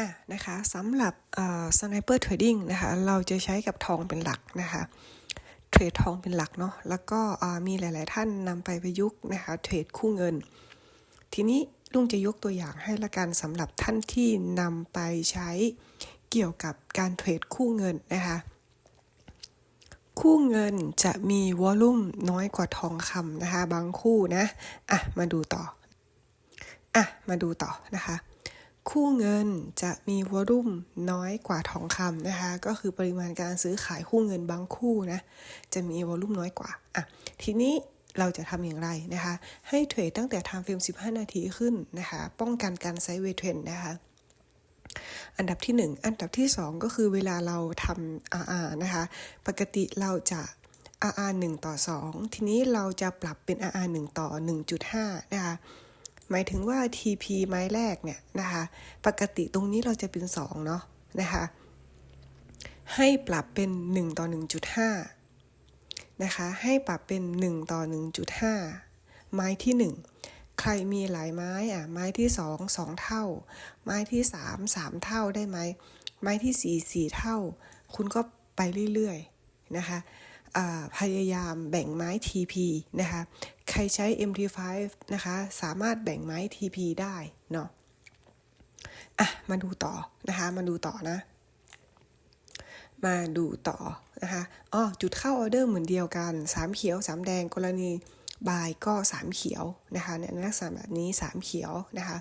อะนะคะสำหรับสไนเปอร์เทรดดิ้งนะคะเราจะใช้กับทองเป็นหลักนะคะเทรดทองเป็นหลักเนาะแล้วก็มีหลาย ๆ ท่านนำไปประยุกต์นะคะเทรดคู่เงิน ทีนี้ลุงจะยกตัวอย่างให้ละกันสำหรับท่านที่นำไปใช้เกี่ยวกับการเทรดคู่เงินนะคะคู่เงินจะมีวอลลุ่มน้อยกว่าทองคำนะคะบางคู่นะอะมาดูต่ออะมาดูต่อนะคะ คู่เงินจะมีวอลุ่มน้อยกว่าทองคำนะคะ ก็คือปริมาณการซื้อขายคู่เงินบางคู่นะจะมีวอลุ่มน้อยกว่าอะทีนี้เราจะทำอย่างไรนะคะ ให้เทรดตั้งแต่ time frame 15 นาทีขึ้นนะคะ ป้องกันการไซด์เวทเทรนนะคะอันดับที่ 1 อันดับที่ 2 ก็คือเวลาเราทำ RR นะคะ ปกติเราจะ RR 1 ต่อ 2 ทีนี้เราจะปรับเป็น RR 1 ต่อ 1.5 นะคะ หมายถึงว่า TP ไม้แรกเนี่ยนะคะ ปกติตรงนี้เราจะเป็น 2 เนาะนะคะ ให้ปรับเป็น 1 ต่อ 1.5 นะคะ ให้ปรับเป็น 1 ต่อ 1.5 ไม้ที่ 1 ใครมีหลายไม้อะ ไม้ที่ 2 2 เท่า ไม้ที่ 3 3 เท่าได้ไหม ไม้ที่ 4 4 เท่า คุณก็ไปเรื่อยๆ นะคะพยายามแบ่งไม้ TP นะคะ ใครใช้ MT5 นะคะ สามารถแบ่งไม้ TP ได้เนาะอะ มาดูต่อนะคะ มาดูต่อนะ มาดูต่อนะคะอ๋อจุดเข้าออเดอร์เหมือนเดียวกัน3เขียว3แดงกรณี บายก็ 3 เขียวนะคะในลักษณะแบบนี้ 3 เขียวนะคะ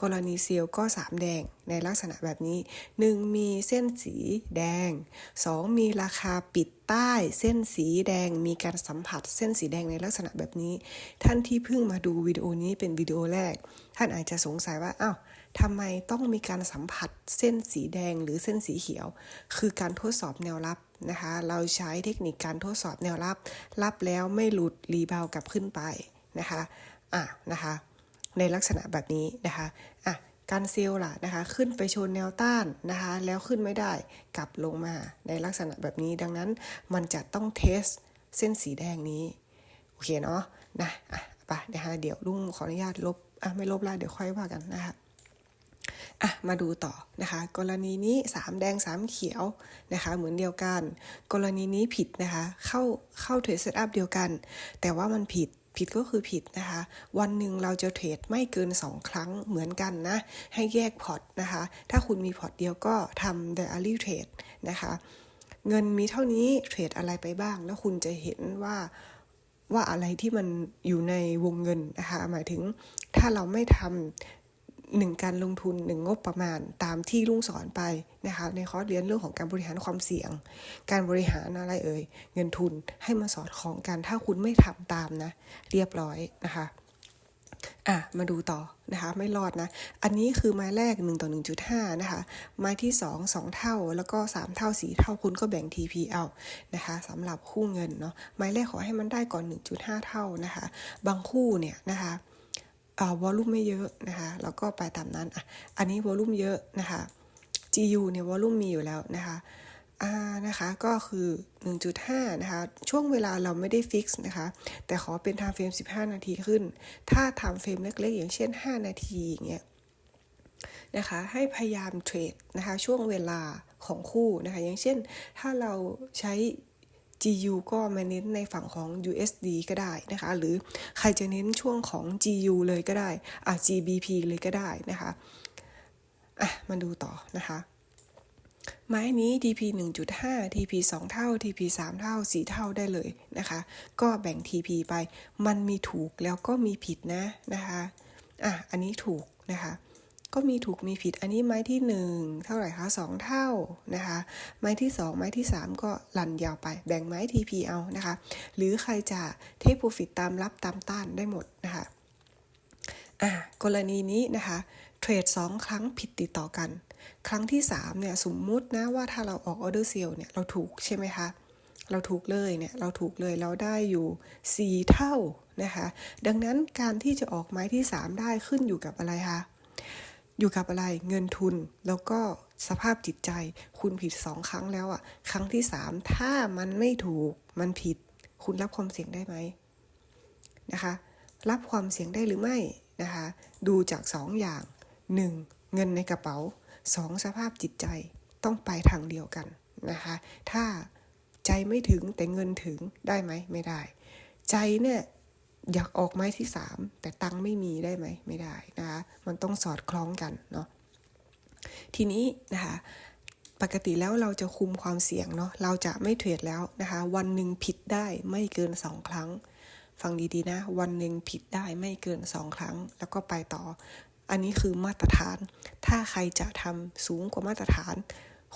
กรณีเซลก็ 3 แดงในลักษณะแบบนี้ 1 มีเส้นสีแดง 2 มีราคาปิดใต้เส้นสีแดงมีการสัมผัสเส้นสีแดงในลักษณะแบบนี้ ท่านที่เพิ่งมาดูวิดีโอนี้เป็นวิดีโอแรก ท่านอาจจะสงสัยว่าอ้าวทำไมต้องมีการสัมผัสเส้นสีแดงหรือเส้นสีเขียว คือการทดสอบแนวรับ นะคะ เราใช้เทคนิคการทดสอบแนวรับ รับแล้วไม่หลุดรีบาวกลับขึ้นไปนะคะอะนะคะ ในลักษณะแบบนี้นะคะอะการเซลล์ล่ะนะคะ ขึ้นไปชนแนวต้านนะคะ แล้วขึ้นไม่ได้กลับลงมาในลักษณะแบบนี้ ดังนั้นมันจะต้องเทสเส้นสีแดงนี้ โอเคเนาะนะอะไปนะคะเดี๋ยวลุงขออนุญาตลบอะไม่ลบละเดี๋ยวค่อยว่ากันนะคะ อะมาดูต่อนะคะ กรณีนี้ 3 แดง 3 เขียวนะคะ เหมือนเดียวกัน กรณีนี้ผิดนะคะ เข้าเข้าเทรดเซตอัพเดียวกัน แต่ว่ามันผิดผิดก็คือผิดนะคะ วันหนึ่งเราจะเทรดไม่เกิน 2 ครั้งเหมือนกันนะ ให้แยกพอร์ตนะคะ ถ้าคุณมีพอร์ตเดียวก็ทำ daily trade นะคะ เงินมีเท่านี้เทรดอะไรไปบ้าง แล้วคุณจะเห็นว่าว่าอะไรที่มันอยู่ในวงเงินนะคะ หมายถึงถ้าเราไม่ทำ หนึ่งการลงทุนหนึ่งงบประมาณตามที่ลุงสอนไปนะคะในคอร์สเรียนเรื่องของการบริหารความเสี่ยง การบริหารอะไรเอ่ยเงินทุนให้มาสอดคล้องกัน ถ้าคุณไม่ทำตามนะ เรียบร้อยนะคะอะมาดูต่อนะคะไม่รอดนะ อันนี้คือไม้แรก 1 ต่อ 1.5 นะคะ ไม้ที่ 2 2 เท่าแล้วก็ 3 เท่า 4 เท่าคุณก็แบ่ง TP เอานะคะสำหรับคู่เงินเนาะไม้แรกขอให้มันได้ก่อน 1.5 เท่านะคะ บางคู่เนี่ยนะคะ วอลลุ่มไม่เยอะนะคะแล้วก็ไปตามนั้นอะอันนี้วอลลุ่มเยอะนะคะ GU เนี่ยวอลลุ่มมีอยู่แล้วนะคะอ่านะคะก็คือ 1.5 นะคะ ช่วงเวลาเราไม่ได้ฟิกซ์นะคะ แต่ขอเป็น time frame 15 นาทีขึ้น ถ้า time frame เล็กๆ อย่างเช่น 5 นาทีอย่างเงี้ยนะคะ ให้พยายามเทรดนะคะ ช่วงเวลาของคู่นะคะ อย่างเช่น ถ้าเราใช้ GU ก็มาเน้นในฝั่งของ USD ก็ได้นะคะ หรือใครจะเน้นช่วงของ GU เลยก็ได้อะ GBP เลยก็ได้นะคะอะมาดูต่อนะคะไม้นี้ TP 1.5 TP 2 เท่า TP 3 เท่า 4 เท่าได้เลยนะคะ ก็แบ่ง TP ไป มันมีถูกแล้วก็มีผิดนะนะคะ อะ อันนี้ถูกนะคะ ก็มีถูกมีผิดอันนี้ไม้ที่ 1 เท่าไหร่คะ2 เท่านะคะ ไม้ที่ 2 ไม้ที่ 3 ก็ลันยาวไปแบ่งไม้ TP เอานะคะ หรือใครจะเทคโปรฟิตตามรับตามต้านได้หมดนะคะอ่ากรณีนี้นะคะเทรด2 ครั้งผิดติดต่อกัน ครั้งที่3เนี่ยสมมุตินะว่าถ้าเราออกออเดอร์เซลเนี่ยเราถูกใช่ไหมคะเราถูกเลยเนี่ยเราถูกเลยเราได้อยู่ 4 เท่านะคะ ดังนั้นการที่จะออกไม้ที่ 3 ได้ขึ้นอยู่กับอะไรคะ อยู่กับอะไรเงินทุนแล้วก็สภาพจิตใจ คุณผิดสองครั้งแล้วอะ่ะ ครั้งที่สามถ้ามันไม่ถูกมันผิด คุณรับความเสี่ยงได้ไหมนะคะ รับความเสี่ยงได้หรือไม่นะคะ ดูจากสองอย่างหนึ่งเงินในกระเป๋าสองสภาพจิตใจต้องไปทางเดียวกันนะคะ ถ้าใจไม่ถึงแต่เงินถึงได้ไหมไม่ได้ ใจเนี่ย อยากออกไม้ที่สามแต่ตังค์ไม่มีได้ไหมไม่ได้นะคะมันต้องสอดคล้องกันเนาะทีนี้นะคะปกติแล้วเราจะคุมความเสี่ยงเนาะเราจะไม่เทรดแล้วนะคะ วันหนึ่งผิดได้ไม่เกินสองครั้ง ฟังดีๆนะ วันหนึ่งผิดได้ไม่เกินสองครั้ง แล้วก็ไปต่อ อันนี้คือมาตรฐาน ถ้าใครจะทำสูงกว่ามาตรฐาน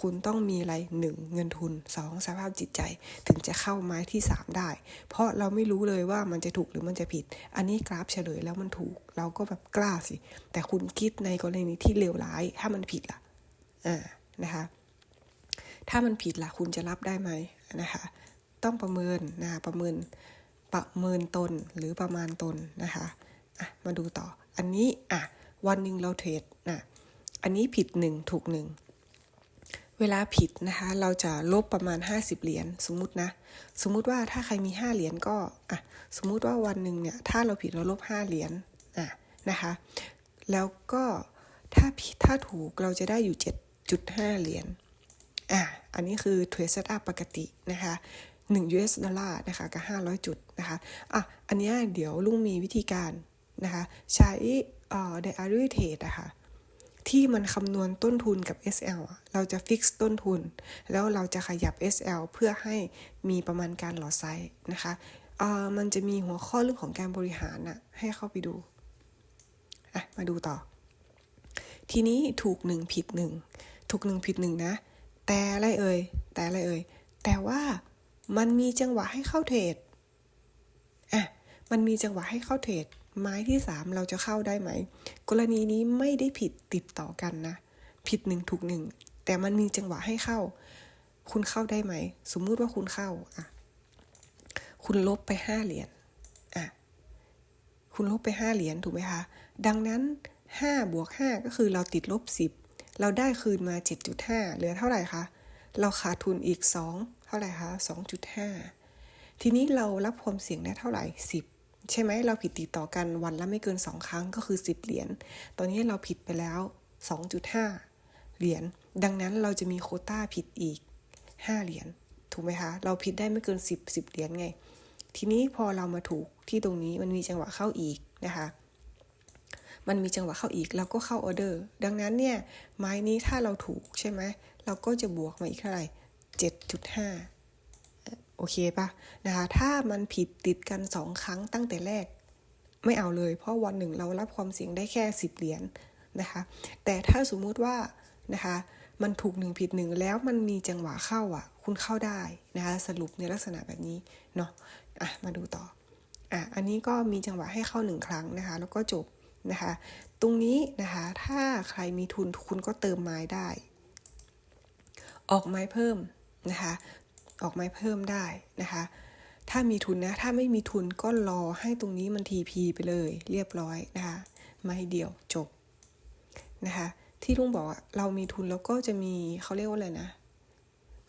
คุณต้องมีอะไรหนึ่งเงินทุนสองสภาพจิตใจ ถึงจะเข้าไม้ที่สามได้ เพราะเราไม่รู้เลยว่ามันจะถูกหรือมันจะผิด อันนี้กราฟเฉลยแล้วมันถูก เราก็แบบกล้าสิ แต่คุณคิดในกรณีที่เลวร้าย ถ้ามันผิดล่ะอ่านะคะ ถ้ามันผิดล่ะคุณจะรับได้ไหมนะคะ ต้องประเมินนะะประเมินประเมินตนหรือประมาณตนนะคะอะมาดูต่อ อันนี้อะวันหนึ่งเราเทรดนะอันนี้ผิดหนึ่งถูกหนึ่ง เวลาผิดนะคะเราจะลบประมาณ 50 เหรียญสมมุตินะ สมมุติว่าถ้าใครมี 5 เหรียญก็อะสมมุติว่าวันหนึ่งเนี่ยถ้าเราผิดเราลบ 5 เหรียญอะนะคะ แล้วก็ถ้าผิดถ้าถูกเราจะได้อยู่ 7.5 เหรียญอะอันนี้คือเทรดเซตอัพปกตินะคะ1 US ดอลลาร์นะคะกับ 500 จุดนะคะอะอันนี้เดี๋ยวลุงมีวิธีการนะคะใช้เอ่อ diary trade อะคะ่ะ ที่มันคำนวณต้นทุนกับ SL อะเราจะฟิกซ์ต้นทุน แล้วเราจะขยับ SL เพื่อให้มีประมาณการหลอดไซส์นะคะเออมันจะมีหัวข้อเรื่องของการบริหารน่ะให้เข้าไปดูอะมาดูต่อ ทีนี้ถูกหนึ่งผิดหนึ่งถูกหนึ่งผิดหนึ่งนะ แต่อะไรเอ่ย แต่อะไรเอ่ย แต่ว่ามันมีจังหวะให้เข้าเทรดอะมันมีจังหวะให้เข้าเทรด ไม้ที่สามเราจะเข้าได้ไหม กรณีนี้ไม่ได้ผิดติดต่อกันนะ ผิดหนึ่งถูกหนึ่งแต่มันมีจังหวะให้เข้า คุณเข้าได้ไหม สมมุติว่าคุณเข้าอะคุณลบไปห้าเหรียญอะคุณลบไปห้าเหรียญถูกไหมคะ ดังนั้นห้าบวกห้าก็คือเราติดลบสิบเราได้คืนมาเจ็ดจุดห้าเหลือเท่าไหร่คะ เราขาดทุนอีกสองเท่าไหร่คะสองจุดห้าทีนี้เรารับความเสี่ยงได้เท่าไหร่สิบ ใช่ไหมเราผิดติดต่อกันวันละไม่เกินสองครั้งก็คือสิบเหรียญ ตอนนี้เราผิดไปแล้วสองจุดห้าเหรียญ ดังนั้นเราจะมีโคต้าผิดอีกห้าเหรียญ ถูกไหมคะ เราผิดได้ไม่เกินสิบสิบเหรียญไง ทีนี้พอเรามาถูกที่ตรงนี้มันมีจังหวะเข้าอีกนะคะ มันมีจังหวะเข้าอีกเราก็เข้าออเดอร์ ดังนั้นเนี่ยไม้นี้ถ้าเราถูกใช่ไหม เราก็จะบวกมาอีกเท่าไหร่เจ็ดจุดห้า โอเคปะนะคะถ้ามันผิดติดกันสองครั้งตั้งแต่แรก ไม่เอาเลย เพราะวันหนึ่งเรารับความเสี่ยงได้แค่สิบเหรียญนะคะ แต่ถ้าสมมุติว่านะคะมันถูกหนึ่งผิดหนึ่งแล้วมันมีจังหวะเข้าอะ คุณเข้าได้นะคะสรุปในลักษณะแบบนี้เนาะอะมาดูต่ออะอันนี้ก็มีจังหวะให้เข้าหนึ่งครั้งนะคะ แล้วก็จบนะคะ ตรงนี้นะคะถ้าใครมีทุนคุณก็เติมไม้ได้ ออกไม้เพิ่มนะคะ ออกไม้เพิ่มได้นะคะ ถ้ามีทุนนะ ถ้าไม่มีทุนก็รอให้ตรงนี้มันทีพีไปเลย เรียบร้อยนะคะไม้เดียวจบนะคะ ที่ลุงบอกเรามีทุนแล้วก็จะมีเขาเรียกว่าอะไรนะ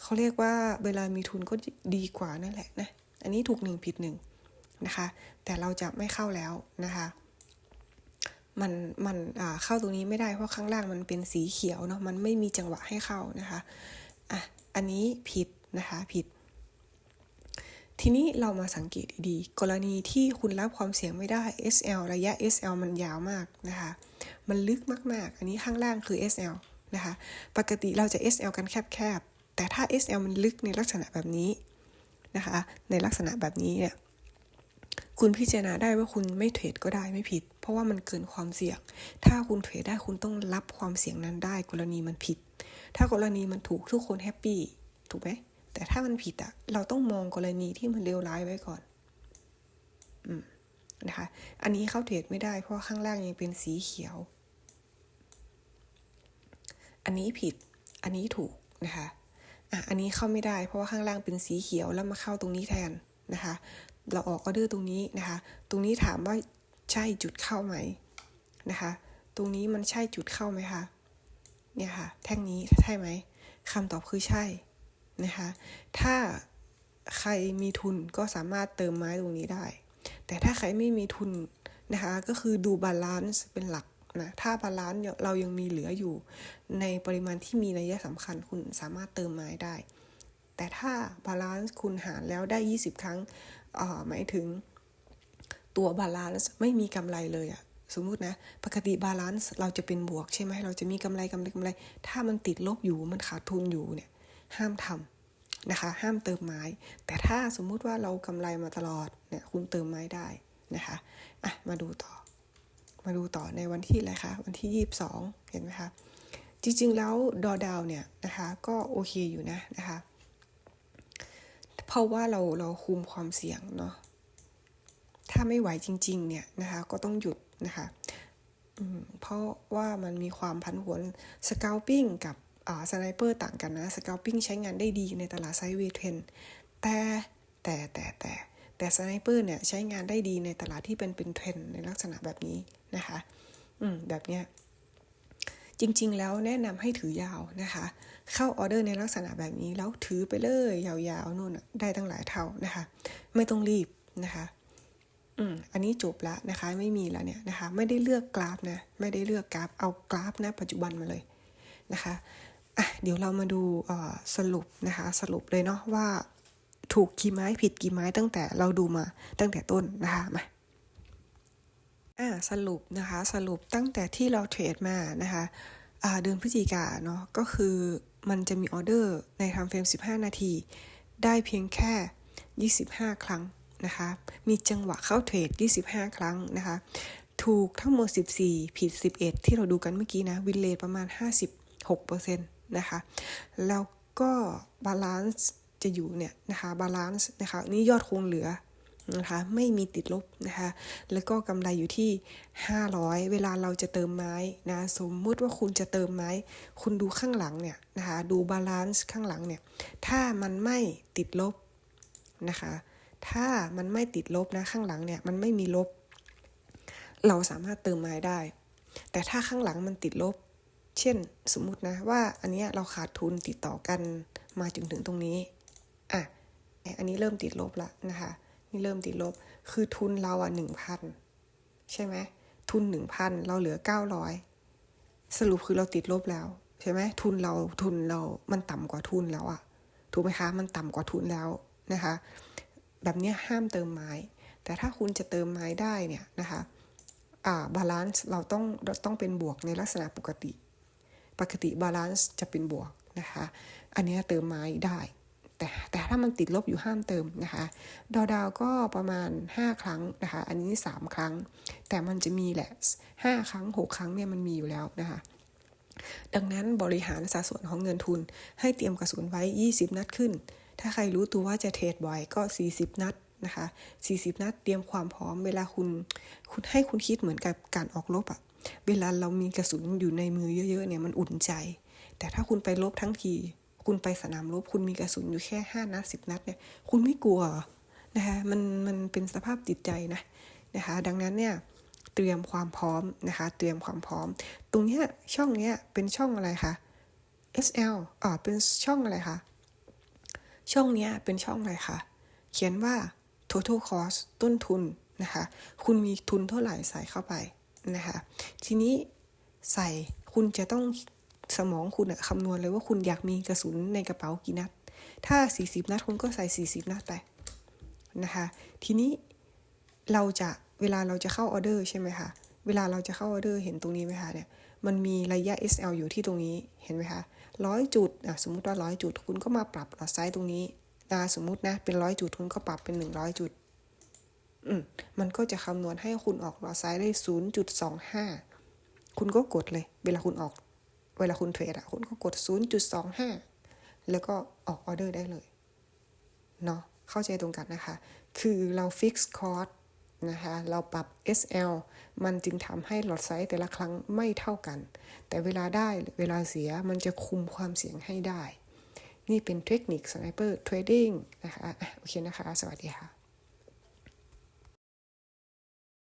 เขาเรียกว่าเวลามีทุนก็ดีกว่านั่นแหละนะ อันนี้ถูกหนึ่งผิดหนึ่งนะคะ แต่เราจะไม่เข้าแล้วนะคะมันมันเข้าตรงนี้ไม่ได้เพราะข้างล่างมันเป็นสีเขียวเนาะมันไม่มีจังหวะให้เข้านะคะอะอันนี้ผิด นะคะผิด ทีนี้เรามาสังเกตดีๆกรณีที่คุณรับความเสี่ยงไม่ได้ SL ระยะ SL มันยาวมากนะคะมันลึกมากๆ อันนี้ข้างล่างคือ SL นะคะปกติเราจะ SL กันแคบๆ แต่ถ้า SL มันลึกในลักษณะแบบนี้นะคะในลักษณะแบบนี้เนี่ยคุณพิจารณาได้ว่าคุณไม่เทรดก็ได้ไม่ผิด เพราะว่ามันเกินความเสี่ยง ถ้าคุณเทรดได้คุณต้องรับความเสี่ยงนั้นได้ กรณีมันผิด ถ้ากรณีมันถูกทุกคนแฮปปี้ถูกไหม แต่ถ้ามันผิดอะเราต้องมองกรณีที่มันเลวร้ายไว้ก่อน อืมนะคะ อันนี้เข้าเทรดไม่ได้เพราะข้างล่างยังเป็นสีเขียว อันนี้ผิด อันนี้ถูกนะคะ อะ อันนี้เข้าไม่ได้เพราะว่าข้างล่างเป็นสีเขียวแล้วมาเข้าตรงนี้แทนนะคะ เราออกออเดอร์ตรงนี้นะคะ ตรงนี้ถามว่าใช่จุดเข้าไหมนะคะ ตรงนี้มันใช่จุดเข้าไหมคะ เนี่ยค่ะ แท่งนี้ใช่ไหมคำตอบคือใช่ นะคะ ถ้าใครมีทุนก็สามารถเติมไม้ตรงนี้ได้ แต่ถ้าใครไม่มีทุนนะคะ ก็คือดูบาลานซ์เป็นหลักนะ ถ้าบาลานซ์เรายังมีเหลืออยู่ ในปริมาณที่มีนัยสำคัญคุณสามารถเติมไม้ได้ แต่ถ้าบาลานซ์คุณหารแล้วได้ 20 ครั้งหมายถึงตัวบาลานซ์ไม่มีกำไรเลยอะสมมุตินะ ปกติบาลานซ์เราจะเป็นบวกใช่ไหมเราจะมีกำไรกำไรกำไร ถ้ามันติดลบอยู่มันขาดทุนอยู่เนี่ย ห้ามทำนะคะ ห้ามเติมไม้ แต่ถ้าสมมุติว่าเรากำไรมาตลอดเนี่ยคุณเติมไม้ได้นะคะอะมาดูต่อ มาดูต่อในวันที่อะไรคะวันที่ 22 เห็นไหมคะจริงๆแล้วดอดาวเนี่ยนะคะก็โอเคอยู่นะนะคะเพราะว่าเราเราคุมความเสี่ยงเนาะถ้าไม่ไหวจริง ๆ เนี่ยนะคะก็ต้องหยุดนะคะเพราะว่ามันมีความพันหวนสกาวปิ้งกับ สไนเปอร์ต่างกันนะสกาวปิ้งใช้งานได้ดีในตลาดไซเวทเทนแต่แต่แต่แต่แต่สไนเปอร์เนี่ยใช้งานได้ดีในตลาดที่เป็นเป็นเทรนในลักษณะแบบนี้นะคะอืมแบบเนี้ยจริงๆ แล้วแนะนำให้ถือยาวนะคะ เข้าออเดอร์ในลักษณะแบบนี้แล้วถือไปเลยยาวๆนู่นได้ตั้งหลายเท่านะคะ ไม่ต้องรีบนะคะอืมอันนี้จบแล้วนะคะไม่มีแล้วเนี่ยนะคะ ไม่ได้เลือกกราฟนะไม่ได้เลือกกราฟเอากราฟนะปัจจุบันมาเลยนะคะ เดี๋ยวเรามาดูสรุปนะคะสรุปเลยเนาะว่าถูกกี่ไม้ผิดกี่ไม้ตั้งแต่เราดูมาตั้งแต่ต้นนะคะมาอ่าสรุปนะคะสรุปตั้งแต่ที่เราเทรดมานะคะอ่าเดือนพฤศจิกาเนาะก็คือมันจะมีออเดอร์ในทำเฟรม 15 นาที ได้เพียงแค่ 25 ครั้งนะคะมีจังหวะเข้าเทรด 25 ครั้งนะคะถูกทั้งหมด 14 ผิด 11 ที่เราดูกันเมื่อกี้นะ วินเลทประมาณ 56% นะคะ แล้วก็บาลานซ์จะอยู่เนี่ยนะคะบาลานซ์นะคะนี่ยอดคงเหลือนะคะไม่มีติดลบนะคะแล้วก็กำไรอยู่ที่ 500 เวลาเราจะเติมไม้นะสมมุติว่าคุณจะเติมไม้ คุณดูข้างหลังเนี่ยนะคะดูบาลานซ์ข้างหลังเนี่ยถ้ามันไม่ติดลบนะคะถ้ามันไม่ติดลบนะข้างหลังเนี่ยมันไม่มีลบ เราสามารถเติมไม้ได้ แต่ถ้าข้างหลังมันติดลบ เช่นสมมุตินะว่าอันนี้เราขาดทุนติดต่อกันมาจนถึงตรงนี้อะอันนี้เริ่มติดลบละนะคะนี่เริ่มติดลบคือทุนเราอะหนึ่งพันใช่ไหมทุนหนึ่งพันเราเหลือเก้าร้อยสรุปคือเราติดลบแล้วใช่ไหมทุนเราทุนเรา มันต่ำกว่าทุนแล้วอะถูกไหมคะ มันต่ำกว่าทุนแล้วนะคะ แบบนี้ห้ามเติมไม้ แต่ถ้าคุณจะเติมไม้ได้เนี่ยนะคะอ่าบาลานซ์เราต้องต้องเป็นบวกในลักษณะปกติ ปกติบาลานซ์จะเป็นบวกนะคะ อันนี้เติมไม้ได้ แต่แต่ถ้ามันติดลบอยู่ห้ามเติมนะคะดอดาวก็ประมาณ 5 ครั้งนะคะ อันนี้ 3 ครั้ง แต่มันจะมีแหละ 5 ครั้ง 6 ครั้งเนี่ยมันมีอยู่แล้วนะคะดังนั้นบริหารสัดส่วนของเงินทุน ให้เตรียมกระสุนไว้ 20 นัดขึ้น ถ้าใครรู้ตัวว่าจะเทรดบ่อยก็ 40 นัดนะคะ 40 นัดเตรียมความพร้อมเวลาคุณ คุณให้คุณคิดเหมือนกับการออกรบอะ เวลาเรามีกระสุนอยู่ในมือเยอะๆเนี่ยมันอุ่นใจ แต่ถ้าคุณไปลบทั้งที คุณไปสนามรบคุณมีกระสุนอยู่แค่5นัด10นัดเนี่ยคุณไม่กลัวนะคะมันมันเป็นสภาพจิตใจนะนะคะดังนั้นเนี่ยเตรียมความพร้อมนะคะเตรียมความพร้อม ตรงเนี้ยช่องเนี้ยเป็นช่องอะไรคะ SL อ่าเป็นช่องอะไรคะช่องนี้เป็นช่องอะไรคะเขียนว่า total cost ต้นทุนนะคะ คุณมีทุนเท่าไหร่ใส่เข้าไป นะคะทีนี้ใส่คุณจะต้องสมองคุณคำนวณเลยว่าคุณอยากมีกระสุนในกระเป๋ากี่นัด ถ้า 40 นัดคุณก็ใส่ 40 นัดไปนะคะทีนี้เราจะเวลาเราจะเข้าออเดอร์ใช่ไหมคะเวลาเราจะเข้าออเดอร์เห็นตรงนี้ไหมคะเนี่ยมันมีระยะ SL อยู่ที่ตรงนี้เห็นไหมคะร้อยจุดอะสมมุติว่าร้อยจุดคุณก็มาปรับหลอดไซส์ตรงนี้นะสมมุตินะเป็นร้อยจุดคุณก็ปรับเป็นหนึ่งร้อยจุด มันก็จะคำนวณให้คุณออกหลอดไซส์ได้ศูนย์จุดสองห้าคุณก็กดเลย เวลาคุณออก เวลาคุณเทรดอะคุณก็กดศูนย์จุดสองห้าแล้วก็ออกออเดอร์ได้เลย เนาะเข้าใจตรงกันนะคะ คือเราฟิกซ์คอร์สนะคะ เราปรับ SL มันจึงทำให้หลอดไซส์แต่ละครั้งไม่เท่ากัน แต่เวลาได้เวลาเสียมันจะคุมความเสี่ยงให้ได้ นี่เป็นเทคนิคสไนเปอร์เทรดดิ้งนะคะ โอเคนะคะ สวัสดีค่ะ